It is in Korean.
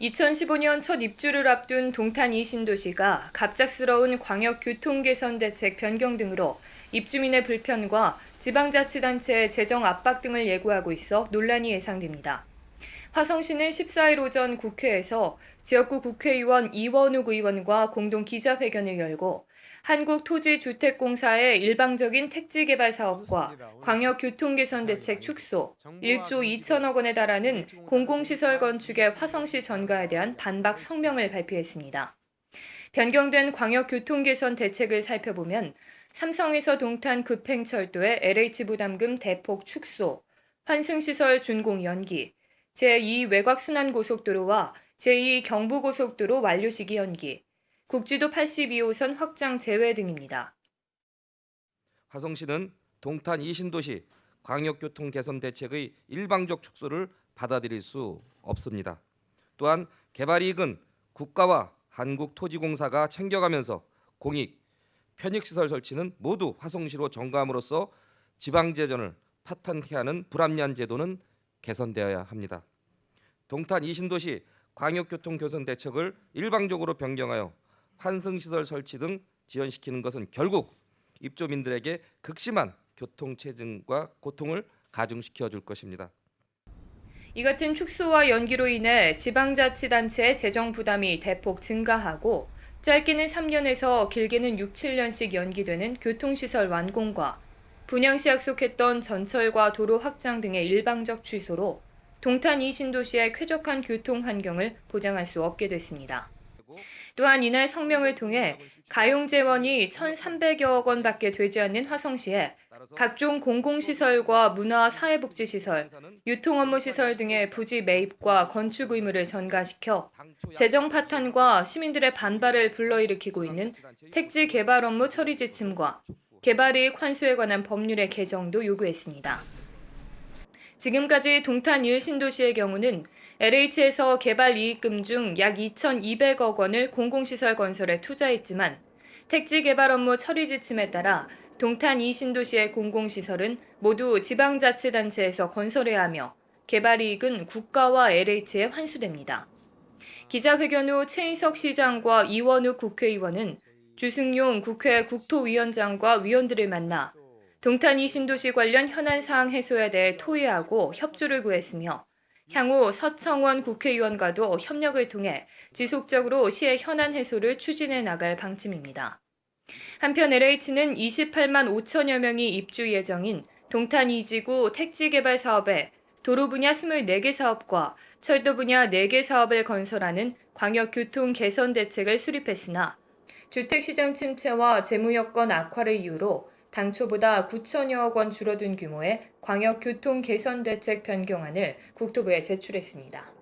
2015년 첫 입주를 앞둔 동탄 이신도시가 갑작스러운 광역 교통 개선 대책 변경 등으로 입주민의 불편과 지방자치단체의 재정 압박 등을 예고하고 있어 논란이 예상됩니다. 화성시는 14일 오전 국회에서 지역구 국회의원 이원욱 의원과 공동 기자회견을 열고 한국토지주택공사의 일방적인 택지 개발 사업과 광역 교통 개선 대책 축소, 1조 2천억 원에 달하는 공공시설 건축의 화성시 전가에 대한 반박 성명을 발표했습니다. 변경된 광역 교통 개선 대책을 살펴보면 삼성에서 동탄 급행철도의 LH 부담금 대폭 축소, 환승시설 준공 연기, 제2 외곽순환고속도로와 제2 경부고속도로 완료 시기 연기, 국지도 82호선 확장 제외 등입니다. 화성시는 동탄 이신도시 광역교통 개선 대책의 일방적 축소를 받아들일 수 없습니다. 또한 개발 이익은 국가와 한국토지공사가 챙겨가면서 공익, 편익시설 설치는 모두 화성시로 전가함으로써 지방재정을 파탄케 하는 불합리한 제도는 개선되어야 합니다. 동탄 이신도시 광역교통 개선 대책을 일방적으로 변경하여 환승 시설 설치 등 지연시키는 것은 결국 입주민들에게 극심한 교통 체증과 고통을 가중시켜 줄 것입니다. 이 같은 축소와 연기로 인해 지방자치단체의 재정 부담이 대폭 증가하고 짧게는 3년에서 길게는 6, 7년씩 연기되는 교통시설 완공과 분양 시 약속했던 전철과 도로 확장 등의 일방적 취소로 동탄 이신도시의 쾌적한 교통 환경을 보장할 수 없게 됐습니다. 또한 이날 성명을 통해 가용재원이 1,300여억 원 밖에 되지 않는 화성시에 각종 공공시설과 문화 사회복지시설, 유통업무시설 등의 부지 매입과 건축 의무를 전가시켜 재정 파탄과 시민들의 반발을 불러일으키고 있는 택지 개발 업무 처리 지침과 개발이익 환수에 관한 법률의 개정도 요구했습니다. 지금까지 동탄 1신도시의 경우는 LH에서 개발 이익금 중 약 2,200억 원을 공공시설 건설에 투자했지만 택지 개발 업무 처리 지침에 따라 동탄 2신도시의 공공시설은 모두 지방자치단체에서 건설해야 하며 개발 이익은 국가와 LH에 환수됩니다. 기자회견 후 최인석 시장과 이원욱 국회의원은 주승용 국회 국토위원장과 위원들을 만나 동탄 이 신도시 관련 현안 사항 해소에 대해 토의하고 협조를 구했으며 향후 서청원 국회의원과도 협력을 통해 지속적으로 시의 현안 해소를 추진해 나갈 방침입니다. 한편 LH는 28만 5천여 명이 입주 예정인 동탄 2지구 택지 개발 사업에 도로 분야 24개 사업과 철도 분야 4개 사업을 건설하는 광역교통 개선 대책을 수립했으나 주택시장 침체와 재무 여건 악화를 이유로 당초보다 9천여억 원 줄어든 규모의 광역교통 개선 대책 변경안을 국토부에 제출했습니다.